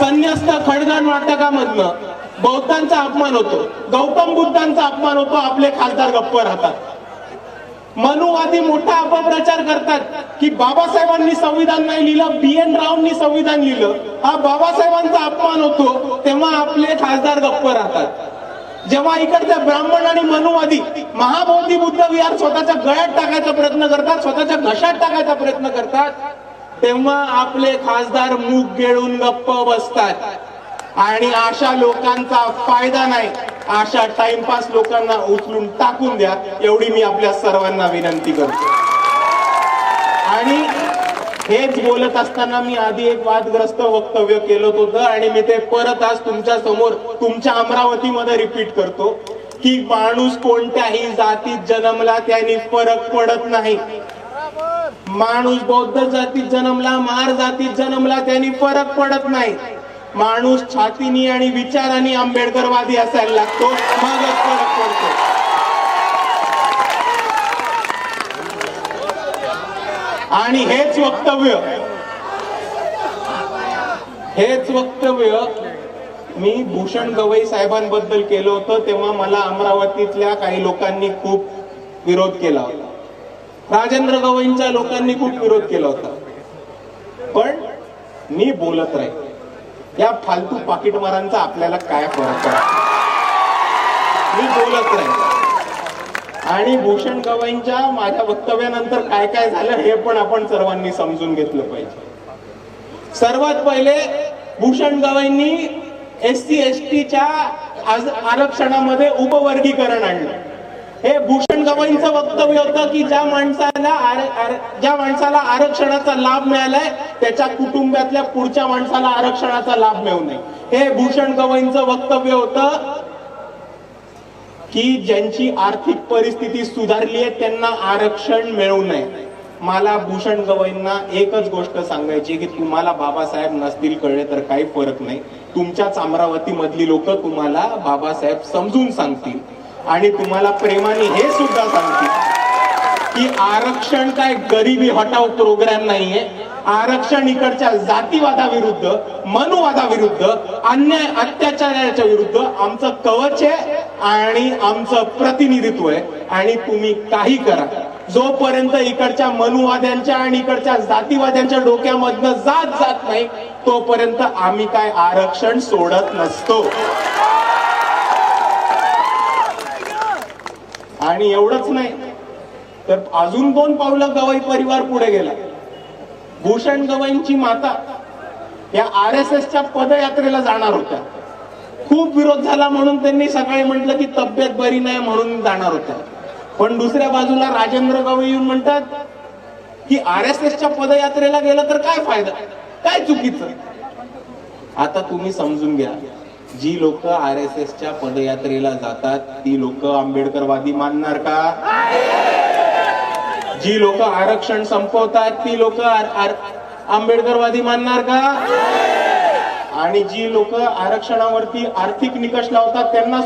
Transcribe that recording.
संन्यस्त खडगाण नाटकामधनं बौद्धांचा अपमान होतो. गौतम बुद्धांचा अपमान होतो. आपले खासदार गप्प राहतात. मनुवादी मोठा अपप्रचार करतात की बाबासाहेबांनी संविधान नाही लिहिलं बी एन रावनी संविधान लिहिलं. हा बाबासाहेबांचा अपमान होतो तेव्हा आपले खासदार गप्प राहतात. जेव्हा इकडच्या ब्राह्मण आणि मनुवादी महाबोधी बुद्ध विहार स्वतःच्या गळ्यात टाकायचा प्रयत्न करतात स्वतःच्या घशात टाकायचा प्रयत्न करतात तेव्हा आपले खासदार मूग गिळून गप्प बसतात. आणि अशा लोकांचा फायदा नाही. अशा टाइमपास लोकांना उचलून टाकून द्या एवढी मी आपल्या सर्वांना विनंती करतो. आणि हेच बोलत असताना मी आधी एक वादग्रस्त वक्तव्य केलं होतं आणि मी ते परत आज तुमच्यासमोर तुमच्या अमरावतीमध्ये रिपीट करतो की माणूस कोणत्याही जातीत जन्मला त्याने फरक पडत नाही. माणूस बौद्ध जातीत जन्मला मार जातीत जन्मला त्यांनी फरक पडत नाही. माणूस छातीनी आणि विचाराने आंबेडकरवादी असायला लागतो. मगच फरक पडतो. आणि हेच वक्तव्य हेच वक्तव्य मी भूषण गवई साहेबांबद्दल केलं होतं तेव्हा मला अमरावतीतल्या काही लोकांनी खूप विरोध केला होता. राजेंद्र गवईंच्या लोकांनी खूप विरोध केला होता. पण मी बोलत राहील या फालतू पाकिटमारांचा आपल्याला काय फरक मी बोलत राहील आणि भूषण गवईंच्या माझ्या वक्तव्यानंतर काय काय झालं हे पण आपण सर्वांनी समजून घेतलं पाहिजे. सर्वात पहिले भूषण गवईंनी एस सी एस टीच्या आरक्षणामध्ये उपवर्गीकरण आणलं. हे भूषण गवईंचं वक्तव्य होतं की ज्या माणसाला आर- आर- ज्या माणसाला आरक्षणाचा लाभ मिळालाय त्याच्या कुटुंबातल्या पुढच्या माणसाला आरक्षणाचा लाभ मिळू नये. हे भूषण गवईंचं वक्तव्य होतं की ज्यांची आर्थिक परिस्थिती सुधारली आहे त्यांना आरक्षण मिळू नये. मला भूषण गवईंना एकच गोष्ट सांगायची की तुम्हाला बाबासाहेब नसतील कळले तर काही फरक नाही. तुमच्याच अमरावती मधली लोक तुम्हाला बाबासाहेब समजून सांगतील. आणि तुम्हाला प्रेमाने हे सुद्धा सांगते की आरक्षण काय गरिबी हटाव प्रोग्राम नाहीये. आरक्षण इकडच्या जातीवादाविरुद्ध मनुवादाविरुद्ध अन्याय अत्याचाराच्या विरुद्ध आमचं कवच आहे आणि आमचं प्रतिनिधित्व आहे. आणि तुम्ही काही करा. जोपर्यंत इकडच्या मनुवाद्यांच्या आणि इकडच्या जातीवाद्यांच्या डोक्यामधनं जात जात नाही तोपर्यंत आम्ही काय आरक्षण सोडत नसतो. आणि एवढंच नाही. तर अजून दोन पावलं गवई परिवार पुढे गेला. भूषण गवईंची माता या आर एस एसच्या पदयात्रेला जाणार होत्या. खूप विरोध झाला म्हणून त्यांनी सकाळी म्हटलं की तब्येत बरी नाही म्हणून जाणार होत्या. पण दुसऱ्या बाजूला राजेंद्र गवई येऊन म्हणतात की आर एस एसच्या पदयात्रेला गेलं तर काय फायदा? काय चुकीचं? आता तुम्ही समजून घ्या. जी लोक आर एस एसच्या पदयात्रेला जातात ती लोक आंबेडकरवादी मानणार का? जी लोक आरक्षण संपवतात ती लोक आंबेडकरवादी मानणार का? आणि जी लोक आरक्षणावरती आर्थिक निकष लावतात त्यांना सुद्धा